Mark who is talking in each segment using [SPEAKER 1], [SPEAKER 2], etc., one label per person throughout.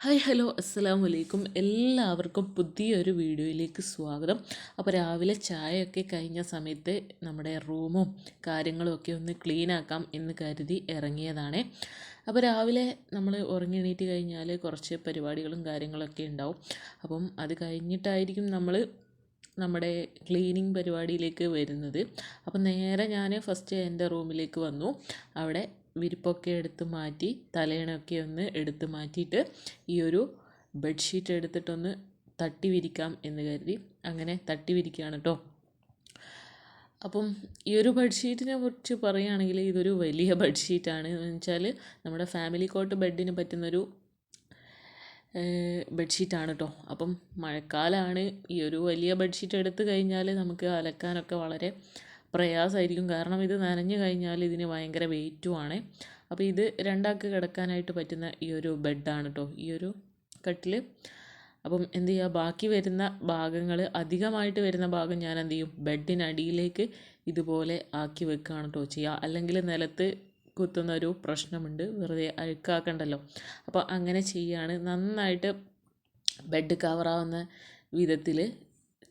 [SPEAKER 1] Hi hello അസ്സാം വലൈക്കും എല്ലാവർക്കും പുതിയൊരു വീഡിയോയിലേക്ക് സ്വാഗതം. അപ്പോൾ രാവിലെ ചായയൊക്കെ കഴിഞ്ഞ സമയത്ത് നമ്മുടെ റൂമും കാര്യങ്ങളും ഒക്കെ ഒന്ന് ക്ലീൻ ആക്കാം എന്ന് കരുതി ഇറങ്ങിയതാണ്. അപ്പോൾ രാവിലെ നമ്മൾ ഉറങ്ങി എണീറ്റ് കഴിഞ്ഞാൽ കുറച്ച് പരിപാടികളും കാര്യങ്ങളൊക്കെ ഉണ്ടാവും. അപ്പം അത് കഴിഞ്ഞിട്ടായിരിക്കും നമ്മൾ നമ്മുടെ ക്ലീനിങ് പരിപാടിയിലേക്ക് വരുന്നത്. അപ്പം നേരെ ഞാൻ ഫസ്റ്റ് എന്റെ റൂമിലേക്ക് വന്നു. അവിടെ വിരിപ്പൊക്കെ എടുത്ത് മാറ്റി തലേണൊക്കെ ഒന്ന് എടുത്ത് മാറ്റിയിട്ട് ഈ ഒരു ബെഡ്ഷീറ്റ് എടുത്തിട്ടൊന്ന് തട്ടി വിരിക്കാം എന്ന് കരുതി. അങ്ങനെ തട്ടി വിരിക്കുകയാണ് കേട്ടോ അപ്പം ഈ ഒരു ബെഡ്ഷീറ്റിനെ കുറിച്ച് പറയുകയാണെങ്കിൽ ഇതൊരു വലിയ ബെഡ്ഷീറ്റാണ്. എന്ന് വെച്ചാൽ നമ്മുടെ ഫാമിലി കോട്ട് ബെഡിന് പറ്റുന്നൊരു ബെഡ്ഷീറ്റാണ് കേട്ടോ അപ്പം മഴക്കാലമാണ് ഈ ഒരു വലിയ ബെഡ്ഷീറ്റ് എടുത്തു കഴിഞ്ഞാൽ നമുക്ക് അലക്കാനൊക്കെ വളരെ പ്രയാസമായിരിക്കും. കാരണം ഇത് നനഞ്ഞു കഴിഞ്ഞാൽ ഇതിന് ഭയങ്കര വെയിറ്റുമാണ് അപ്പോൾ ഇത് രണ്ടാൾക്ക് കിടക്കാനായിട്ട് പറ്റുന്ന ഈ ഒരു ബെഡാണ് കേട്ടോ ഈ ഒരു കട്ടിൽ അപ്പം എന്ത് ചെയ്യുക ബാക്കി വരുന്ന ഭാഗങ്ങൾ അധികമായിട്ട് വരുന്ന ഭാഗം ഞാൻ എന്ത് ചെയ്യും? ബെഡിനടിയിലേക്ക് ഇതുപോലെ ആക്കി വെക്കുകയാണ് കേട്ടോ ചെയ്യുക അല്ലെങ്കിൽ നിലത്ത് കുത്തുന്ന ഒരു പ്രശ്നമുണ്ട്. വെറുതെ അഴുക്കാക്കണ്ടല്ലോ. അപ്പോൾ അങ്ങനെ ചെയ്യുകയാണ് നന്നായിട്ട് ബെഡ് കവറാവുന്ന വിധത്തിൽ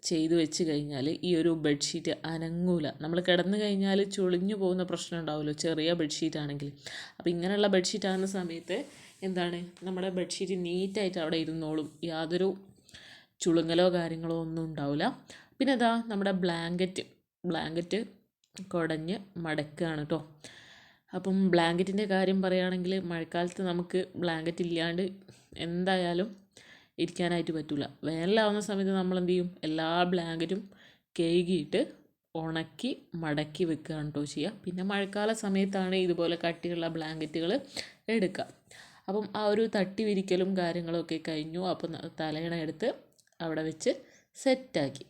[SPEAKER 1] ചെയ്തു വെച്ച് കഴിഞ്ഞാൽ ഈ ഒരു ബെഡ്ഷീറ്റ് അനങ്ങൂല. നമ്മൾ കിടന്നു കഴിഞ്ഞാൽ ചുളിഞ്ഞു പോകുന്ന പ്രശ്നം ഉണ്ടാവുമല്ലോ ചെറിയ ബെഡ്ഷീറ്റ് ആണെങ്കിൽ അപ്പോൾ ഇങ്ങനെയുള്ള ബെഡ്ഷീറ്റ് ആകുന്ന സമയത്ത് എന്താണ്? നമ്മുടെ ബെഡ്ഷീറ്റ് നീറ്റായിട്ട് അവിടെ ഇരുന്നോളും. യാതൊരു ചുളുങ്ങലോ കാര്യങ്ങളോ ഒന്നും ഉണ്ടാവില്ല പിന്നെ അതാ നമ്മുടെ ബ്ലാങ്കറ്റ് ബ്ലാങ്കറ്റ് കുടഞ്ഞ് മടക്കുകയാണ് കേട്ടോ അപ്പം ബ്ലാങ്കറ്റിന്റെ കാര്യം പറയുകയാണെങ്കിൽ മഴക്കാലത്ത് നമുക്ക് ബ്ലാങ്കറ്റ് ഇല്ലാണ്ട് എന്തായാലും ഇരിക്കാനായിട്ട് പറ്റില്ല വേനലാവുന്ന സമയത്ത് നമ്മൾ എന്ത് ചെയ്യും എല്ലാ ബ്ലാങ്കറ്റും കഴുകിയിട്ട് ഉണക്കി മടക്കി വെക്കുകയാണ് കേട്ടോ ചെയ്യുക പിന്നെ മഴക്കാല സമയത്താണ് ഇതുപോലെ കട്ടിയുള്ള ബ്ലാങ്കറ്റുകൾ എടുക്കുക അപ്പം ആ ഒരു തട്ടി വിരിക്കലും കാര്യങ്ങളൊക്കെ കഴിഞ്ഞു. അപ്പം തലയണ എടുത്ത് അവിടെ വെച്ച് സെറ്റാക്കി.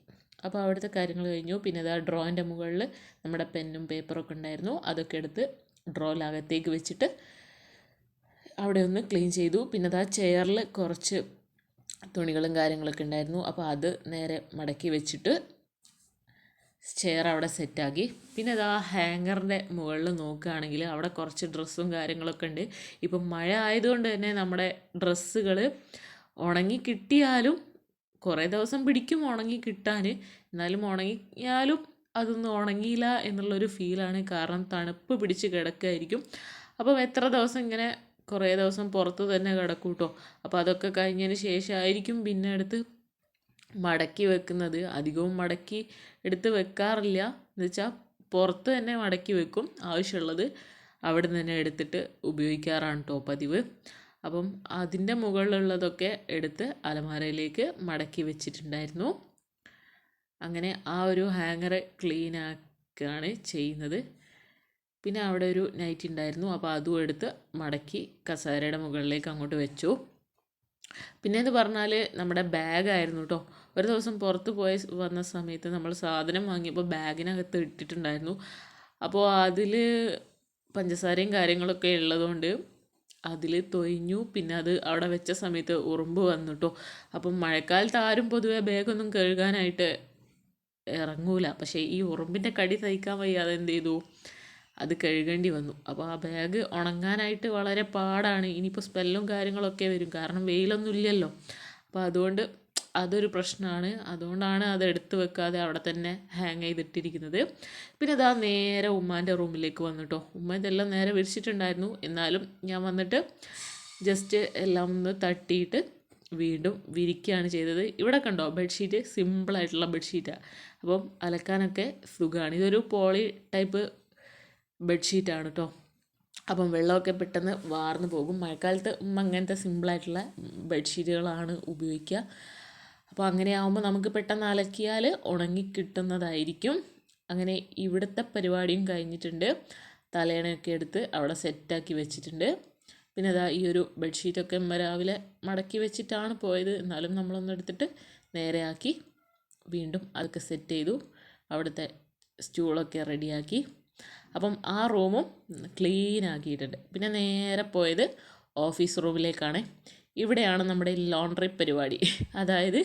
[SPEAKER 1] അപ്പോൾ അവിടുത്തെ കാര്യങ്ങൾ കഴിഞ്ഞു. പിന്നെ ആ ഡ്രോയിന്റെ മുകളിൽ നമ്മുടെ പെന്നും പേപ്പറൊക്കെ ഉണ്ടായിരുന്നു. അതൊക്കെ എടുത്ത് ഡ്രോയിലകത്തേക്ക് വെച്ചിട്ട് അവിടെ ഒന്ന് ക്ലീൻ ചെയ്തു. പിന്നെ ആ ചെയറിൽ കുറച്ച് തുണികളും കാര്യങ്ങളൊക്കെ ഉണ്ടായിരുന്നു. അപ്പോൾ അത് നേരെ മടക്കി വെച്ചിട്ട് ചെയർ അവിടെ സെറ്റാക്കി പിന്നെ അത് ആ ഹാങ്ങറിന്റെ മുകളിൽ നോക്കുകയാണെങ്കിൽ അവിടെ കുറച്ച് ഡ്രസ്സും കാര്യങ്ങളൊക്കെ ഉണ്ട്. ഇപ്പം മഴ ആയതുകൊണ്ട് തന്നെ നമ്മുടെ ഡ്രസ്സുകൾ ഉണങ്ങി കിട്ടിയാലും കുറേ ദിവസം പിടിക്കും ഉണങ്ങി കിട്ടാൻ എന്നാലും ഉണങ്ങിയാലും അതൊന്നും ഉണങ്ങിയില്ല എന്നുള്ളൊരു ഫീലാണ് കാരണം തണുപ്പ് പിടിച്ച് കിടക്കുകയായിരിക്കും അപ്പം എത്ര ദിവസം ഇങ്ങനെ കുറേ ദിവസം പുറത്ത് തന്നെ കിടക്കും കേട്ടോ അപ്പോൾ അതൊക്കെ കഴിഞ്ഞതിന് ശേഷമായിരിക്കും പിന്നെ എടുത്ത് മടക്കി വെക്കുന്നത്. അധികവും മടക്കി എടുത്ത് വെക്കാറില്ല. എന്ന് വെച്ചാൽ പുറത്ത് തന്നെ മടക്കി വെക്കും. ആവശ്യമുള്ളത് അവിടെ നിന്ന് തന്നെ എടുത്തിട്ട് ഉപയോഗിക്കാറാണ് കേട്ടോ പതിവ്. അപ്പം അതിന്റെ മുകളിലുള്ളതൊക്കെ എടുത്ത് അലമാരയിലേക്ക് മടക്കി വെച്ചിട്ടുണ്ടായിരുന്നു. അങ്ങനെ ആ ഒരു ഹാങ്ങർ ക്ലീൻ ആക്കുകയാണ് ചെയ്യുന്നത്. പിന്നെ അവിടെ ഒരു നൈറ്റ് ഉണ്ടായിരുന്നു. അപ്പോൾ അതും എടുത്ത് മടക്കി കസേരയുടെ മുകളിലേക്ക് അങ്ങോട്ട് വെച്ചു. പിന്നെ എന്ന് പറഞ്ഞാൽ നമ്മുടെ ബാഗായിരുന്നു കേട്ടോ ഒരു ദിവസം പുറത്ത് പോയി വന്ന സമയത്ത് നമ്മൾ സാധനം വാങ്ങിയപ്പോൾ ബാഗിനകത്ത് ഇട്ടിട്ടുണ്ടായിരുന്നു. അപ്പോൾ അതിൽ പഞ്ചസാരയും കാര്യങ്ങളൊക്കെ ഉള്ളതുകൊണ്ട് അതിൽ തൊയിഞ്ഞു. പിന്നെ അത് അവിടെ വെച്ച സമയത്ത് ഉറുമ്പ് വന്നു കേട്ടോ അപ്പം മഴക്കാലത്ത് ആരും പൊതുവേ ബാഗൊന്നും കഴുകാനായിട്ട് ഇറങ്ങൂല. പക്ഷേ ഈ ഉറുമ്പിന്റെ കടി സഹിക്കാൻ വയ്യാതെ എന്ത് ചെയ്തു? അത് കഴുകേണ്ടി വന്നു. അപ്പോൾ ആ ബാഗ് ഉണങ്ങാനായിട്ട് വളരെ പാടാണ്. ഇനിയിപ്പോൾ സ്മെല്ലും കാര്യങ്ങളൊക്കെ വരും. കാരണം വെയിലൊന്നും ഇല്ലല്ലോ. അപ്പോൾ അതുകൊണ്ട് അതൊരു പ്രശ്നമാണ് അതുകൊണ്ടാണ് അത് എടുത്ത് വെക്കാതെ അവിടെ തന്നെ ഹാങ് ചെയ്തിട്ടിരിക്കുന്നത്. പിന്നെ അതാ നേരെ ഉമ്മാന്റെ റൂമിലേക്ക് വന്നിട്ടോ. ഉമ്മ ഇതെല്ലാം നേരെ വിരിച്ചിട്ടുണ്ടായിരുന്നു. എന്നാലും ഞാൻ വന്നിട്ട് ജസ്റ്റ് എല്ലാം ഒന്ന് തട്ടിയിട്ട് വീണ്ടും വിരിക്കുകയാണ് ചെയ്തത്. ഇവിടെ കണ്ടോ? ബെഡ്ഷീറ്റ് സിമ്പിളായിട്ടുള്ള ബെഡ്ഷീറ്റാണ് അപ്പം അലക്കാനൊക്കെ സുഖമാണ് ഇതൊരു പോളി ടൈപ്പ് ബെഡ്ഷീറ്റാണ് കേട്ടോ അപ്പം വെള്ളമൊക്കെ പെട്ടെന്ന് വാർന്നു പോകും. മഴക്കാലത്ത് അങ്ങനത്തെ സിമ്പിളായിട്ടുള്ള ബെഡ്ഷീറ്റുകളാണ് ഉപയോഗിക്കുക. അപ്പോൾ അങ്ങനെ ആകുമ്പോൾ നമുക്ക് പെട്ടെന്ന് അലക്കിയാൽ ഉണങ്ങി കിട്ടുന്നതായിരിക്കും. അങ്ങനെ ഇവിടുത്തെ പരിപാടിയും കഴിഞ്ഞിട്ടുണ്ട്. തലേണയൊക്കെ എടുത്ത് അവിടെ സെറ്റാക്കി വെച്ചിട്ടുണ്ട്. പിന്നെ അതാ ഈ ഒരു ബെഡ്ഷീറ്റൊക്കെ രാവിലെ മടക്കി വെച്ചിട്ടാണ് പോയത്. എന്നാലും നമ്മളൊന്ന് എടുത്തിട്ട് നേരെയാക്കി വീണ്ടും അതൊക്കെ സെറ്റ് ചെയ്തു. അവിടുത്തെ സ്റ്റൂളൊക്കെ റെഡിയാക്കി അപ്പം ആ റൂമും ക്ലീൻ ആക്കിയിട്ടുണ്ട് പിന്നെ നേരെ പോയത് ഓഫീസ് റൂമിലേക്കാണ്. ഇവിടെയാണ് നമ്മുടെ ലോണ്ട്രി പരിപാടി. അതായത്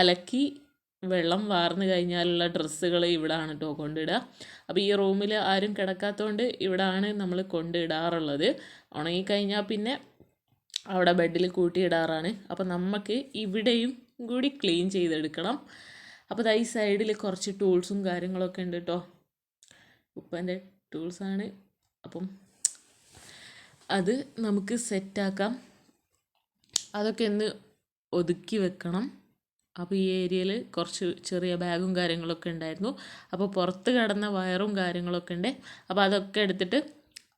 [SPEAKER 1] അലക്കി വെള്ളം വാർന്നു കഴിഞ്ഞാലുള്ള ഡ്രസ്സുകൾ ഇവിടാണ് കേട്ടോ കൊണ്ടിടുക. അപ്പോൾ ഈ റൂമിൽ ആരും കിടക്കാത്തതുകൊണ്ട് ഇവിടാണ് നമ്മൾ കൊണ്ടിടാറുള്ളത്. ഉണങ്ങിക്കഴിഞ്ഞാൽ പിന്നെ അവിടെ ബെഡിൽ കൂട്ടിയിടാറാണ്. അപ്പോൾ നമുക്ക് ഇവിടെയും കൂടി ക്ലീൻ ചെയ്തെടുക്കണം. അപ്പോൾ ഈ സൈഡിൽ കുറച്ച് ടൂൾസും കാര്യങ്ങളൊക്കെ ഉണ്ട് കേട്ടോ ഉപ്പന്റെ ടൂൾസാണ് അപ്പം അത് നമുക്ക് സെറ്റാക്കാം അതൊക്കെ ഒന്ന് ഒതുക്കി വെക്കണം. അപ്പോൾ ഈ ഏരിയയിൽ കുറച്ച് ചെറിയ ബാഗും കാര്യങ്ങളൊക്കെ ഉണ്ടായിരുന്നു. അപ്പോൾ പുറത്ത് കിടന്ന വയറും കാര്യങ്ങളൊക്കെ ഉണ്ട്. അപ്പോൾ അതൊക്കെ എടുത്തിട്ട്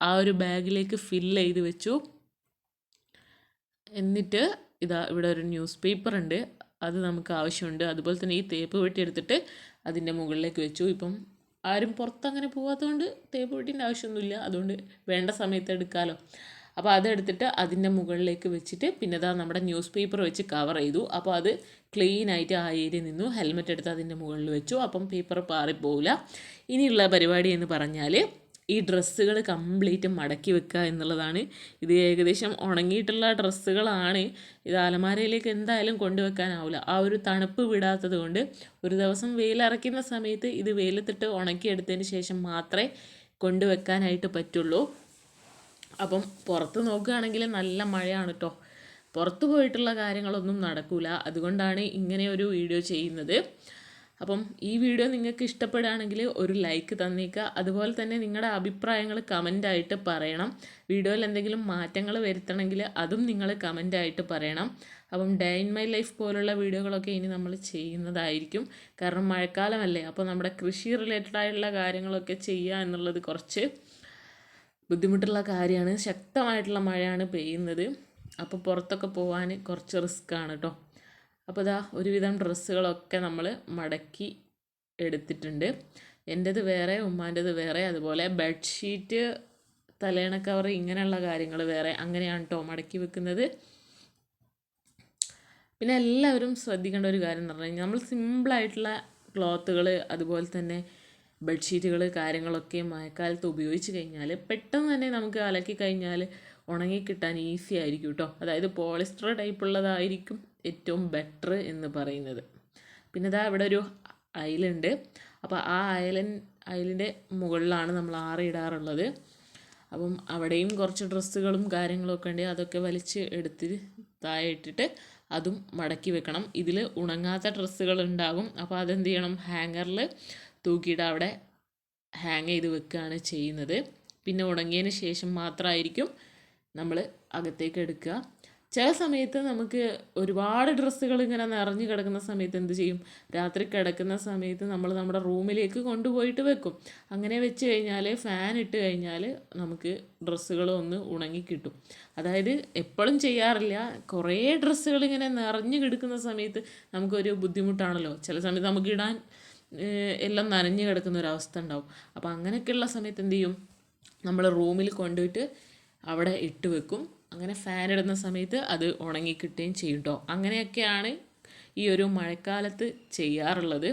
[SPEAKER 1] ആ ഒരു ബാഗിലേക്ക് ഫില്ല് ചെയ്ത് വെച്ചു. എന്നിട്ട് ഇതാ ഇവിടെ ഒരു ന്യൂസ് പേപ്പർ ഉണ്ട്. അത് നമുക്ക് ആവശ്യമുണ്ട്. അതുപോലെ തന്നെ ഈ തേപ്പ് വെട്ടി എടുത്തിട്ട് അതിന്റെ മുകളിലേക്ക് വെച്ചു. ഇപ്പം ആരും പുറത്തങ്ങനെ പോകാത്തതുകൊണ്ട് തേപ്പ് വെട്ടിന്റെ ആവശ്യമൊന്നുമില്ല. അതുകൊണ്ട് വേണ്ട സമയത്ത് എടുക്കാമല്ലോ അപ്പോൾ അതെടുത്തിട്ട് അതിന്റെ മുകളിലേക്ക് വെച്ചിട്ട് പിന്നെ ഇതാ നമ്മുടെ ന്യൂസ് പേപ്പർ വെച്ച് കവർ ചെയ്തു. അപ്പോൾ അത് ക്ലീൻ ആയിട്ട് ആ ഏരിയ നിന്നു ഹെൽമെറ്റ് എടുത്ത് അതിന്റെ മുകളിൽ വെച്ചു. അപ്പം പേപ്പർ പാറിപ്പോവില്ല ഇനിയുള്ള പരിപാടി എന്ന് പറഞ്ഞാൽ ഈ ഡ്രസ്സുകൾ കംപ്ലീറ്റ് മടക്കി വെക്കുക എന്നുള്ളതാണ്. ഇത് ഏകദേശം ഉണങ്ങിയിട്ടുള്ള ഡ്രസ്സുകളാണ്. ഇത് അലമാരയിലേക്ക് എന്തായാലും കൊണ്ടുവെക്കാനാവില്ല. ആ ഒരു തണുപ്പ് വിടാത്തത് കൊണ്ട് ഒരു ദിവസം വെയിലിറക്കുന്ന സമയത്ത് ഇത് വെയിലത്തിട്ട് ഉണക്കിയെടുത്തതിന് ശേഷം മാത്രമേ കൊണ്ടുവെക്കാനായിട്ട് പറ്റുള്ളൂ. അപ്പം പുറത്ത് നോക്കുകയാണെങ്കിൽ നല്ല മഴയാണ് കേട്ടോ പുറത്ത് പോയിട്ടുള്ള കാര്യങ്ങളൊന്നും നടക്കില്ല അതുകൊണ്ടാണ് ഇങ്ങനെ ഒരു വീഡിയോ ചെയ്യുന്നത്. അപ്പം ഈ വീഡിയോ നിങ്ങൾക്ക് ഇഷ്ടപ്പെടുകയാണെങ്കിൽ ഒരു ലൈക്ക് തന്നേക്കുക. അതുപോലെ തന്നെ നിങ്ങളുടെ അഭിപ്രായങ്ങൾ കമന്റായിട്ട് പറയണം. വീഡിയോയിൽ എന്തെങ്കിലും മാറ്റങ്ങൾ വരുത്തണമെങ്കിൽ അതും നിങ്ങൾ കമന്റായിട്ട് പറയണം. അപ്പം ഡേ ഇൻ മൈ ലൈഫ് പോലുള്ള വീഡിയോകളൊക്കെ ഇനി നമ്മൾ ചെയ്യുന്നതായിരിക്കും. കാരണം മഴക്കാലമല്ലേ അപ്പോൾ നമ്മുടെ കൃഷി റിലേറ്റഡ് ആയിട്ടുള്ള കാര്യങ്ങളൊക്കെ ചെയ്യുക എന്നുള്ളത് കുറച്ച് ബുദ്ധിമുട്ടുള്ള കാര്യമാണ്. ശക്തമായിട്ടുള്ള മഴയാണ് പെയ്യുന്നത്. അപ്പോൾ പുറത്തൊക്കെ പോകാൻ കുറച്ച് റിസ്ക് ആണ് കേട്ടോ. അപ്പോൾ ഇതാ ഒരുവിധം ഡ്രസ്സുകളൊക്കെ നമ്മൾ മടക്കി എടുത്തിട്ടുണ്ട്. എന്റേത് വേറെ ഉമ്മാന്റേത് വേറെ അതുപോലെ ബെഡ്ഷീറ്റ് തലേണ കവർ ഇങ്ങനെയുള്ള കാര്യങ്ങൾ വേറെ അങ്ങനെയാണ് കേട്ടോ മടക്കി വെക്കുന്നത്. പിന്നെ എല്ലാവരും ശ്രദ്ധിക്കേണ്ട ഒരു കാര്യം എന്ന് പറഞ്ഞു കഴിഞ്ഞാൽ നമ്മൾ സിമ്പിളായിട്ടുള്ള ക്ലോത്തുകൾ അതുപോലെ തന്നെ ബെഡ്ഷീറ്റുകൾ കാര്യങ്ങളൊക്കെ മഴക്കാലത്ത് ഉപയോഗിച്ച് കഴിഞ്ഞാൽ പെട്ടെന്ന് തന്നെ നമുക്ക് അലക്കി കഴിഞ്ഞാൽ ഉണങ്ങി കിട്ടാൻ ഈസി ആയിരിക്കും കേട്ടോ അതായത് പോളിസ്റ്റർ ടൈപ്പ് ഉള്ളതായിരിക്കും. ഏറ്റവും ബെറ്റർ എന്ന് പറയുന്നത്. പിന്നെ ഇതാ ഇവിടെ ഒരു അയലുണ്ട് അപ്പോൾ ആ അയലൻ അയലിന്റെ മുകളിലാണ് നമ്മൾ ആറിയിടാറുള്ളത് അപ്പം അവിടെയും കുറച്ച് ഡ്രസ്സുകളും കാര്യങ്ങളൊക്കെ ഉണ്ട്. അതൊക്കെ വലിച്ച് എടുത്ത് താഴെ ഇട്ടിട്ട് അതും മടക്കി വെക്കണം. ഇതിൽ ഉണങ്ങാത്ത ഡ്രസ്സുകൾ ഉണ്ടാകും. അപ്പോൾ അതെന്ത് ചെയ്യണം? ഹാങ്ങറിൽ തൂക്കിയിട്ട് അവിടെ ഹാങ് ചെയ്ത് വെക്കുകയാണ് ചെയ്യുന്നത്. പിന്നെ ഉണങ്ങിയതിന് ശേഷം മാത്രമായിരിക്കും നമ്മൾ അകത്തേക്ക് എടുക്കുക. ചില സമയത്ത് നമുക്ക് ഒരുപാട് ഡ്രസ്സുകൾ ഇങ്ങനെ നിറഞ്ഞു കിടക്കുന്ന സമയത്ത് എന്ത് ചെയ്യും? രാത്രി കിടക്കുന്ന സമയത്ത് നമ്മൾ നമ്മുടെ റൂമിലേക്ക് കൊണ്ടുപോയിട്ട് വെക്കും. അങ്ങനെ വെച്ച് കഴിഞ്ഞാൽ ഫാൻ ഇട്ട് കഴിഞ്ഞാൽ നമുക്ക് ഡ്രസ്സുകൾ ഒന്ന് ഉണങ്ങി കിട്ടും. അതായത് എപ്പോഴും ചെയ്യാറില്ല. കുറേ ഡ്രസ്സുകൾ ഇങ്ങനെ നിറഞ്ഞു കിടക്കുന്ന സമയത്ത് നമുക്കൊരു ബുദ്ധിമുട്ടാണല്ലോ. ചില സമയത്ത് നമുക്ക് ഇടാൻ എല്ലാം നനഞ്ഞു കിടക്കുന്ന ഒരു അവസ്ഥ ഉണ്ടാവും. അപ്പോൾ അങ്ങനെയൊക്കെയുള്ള സമയത്ത് എന്ത് ചെയ്യും? നമ്മൾ റൂമിൽ കൊണ്ടുപോയിട്ട് അവിടെ ഇട്ട് വെക്കും. അങ്ങനെ ഫാൻ ഇടുന്ന സമയത്ത് അത് ഉണങ്ങി കിട്ടുകയും ചെയ്യും കേട്ടോ അങ്ങനെയൊക്കെയാണ് ഈ ഒരു മഴക്കാലത്ത് ചെയ്യാറുള്ളത്.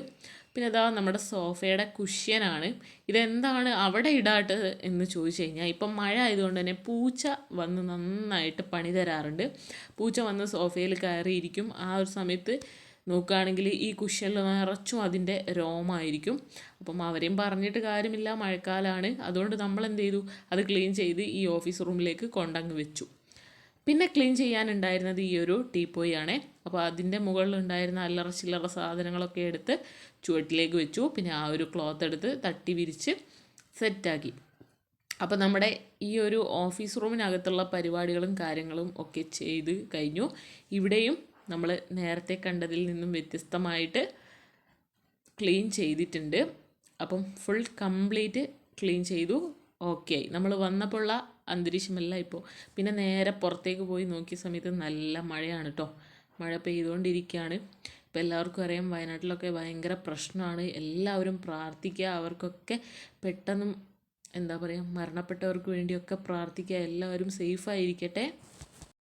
[SPEAKER 1] പിന്നെ അതാ നമ്മുടെ സോഫയുടെ കുഷ്യനാണ്. ഇതെന്താണ് അവിടെ ഇടാട്ടത് എന്ന് ചോദിച്ചു കഴിഞ്ഞാൽ ഇപ്പം മഴ ആയതുകൊണ്ട് തന്നെ പൂച്ച വന്ന് നന്നായിട്ട് പണി തരാറുണ്ട്. പൂച്ച വന്ന് സോഫയിൽ കയറിയിരിക്കും. ആ ഒരു സമയത്ത് നോക്കുകയാണെങ്കിൽ ഈ കുഷ്യനിൽ നിറച്ചും അതിന്റെ രോമായിരിക്കും. അപ്പം അവരെയും പറഞ്ഞിട്ട് കാര്യമില്ല മഴക്കാലമാണ് അതുകൊണ്ട് നമ്മൾ എന്ത് ചെയ്തു? അത് ക്ലീൻ ചെയ്ത് ഈ ഓഫീസ് റൂമിലേക്ക് കൊണ്ടങ്ങ് വെച്ചു. പിന്നെ ക്ലീൻ ചെയ്യാനുണ്ടായിരുന്നത് ഈ ഒരു ടീപ്പോയി അപ്പോൾ അതിന്റെ മുകളിൽ ഉണ്ടായിരുന്ന അല്ലറ ചില്ലറ സാധനങ്ങളൊക്കെ എടുത്ത് ചുവട്ടിലേക്ക് വെച്ചു. പിന്നെ ആ ഒരു ക്ലോത്ത് എടുത്ത് തട്ടി വിരിച്ച് സെറ്റാക്കി. അപ്പോൾ നമ്മുടെ ഈ ഒരു ഓഫീസ് റൂമിനകത്തുള്ള പരിപാടികളും കാര്യങ്ങളും ഒക്കെ ചെയ്ത് കഴിഞ്ഞു. ഇവിടെയും നമ്മൾ നേരത്തെ കണ്ടതിൽ നിന്നും വ്യത്യസ്തമായിട്ട് ക്ലീൻ ചെയ്തിട്ടുണ്ട്. അപ്പം ഫുൾ കംപ്ലീറ്റ് ക്ലീൻ ചെയ്തു. ഓക്കെ. നമ്മൾ വന്നപ്പോഴുള്ള അന്തരീക്ഷമല്ല ഇപ്പോൾ പിന്നെ നേരെ പുറത്തേക്ക് പോയി നോക്കിയ സമയത്ത് നല്ല മഴയാണ് കേട്ടോ മഴ പെയ്തുകൊണ്ടിരിക്കുകയാണ് ഇപ്പം എല്ലാവർക്കും അറിയാം വയനാട്ടിലൊക്കെ ഭയങ്കര പ്രശ്നമാണ് എല്ലാവരും പ്രാർത്ഥിക്കുക അവർക്കൊക്കെ പെട്ടെന്നും എന്താ പറയുക മരണപ്പെട്ടവർക്ക് വേണ്ടിയൊക്കെ പ്രാർത്ഥിക്കുക എല്ലാവരും സേഫായിരിക്കട്ടെ.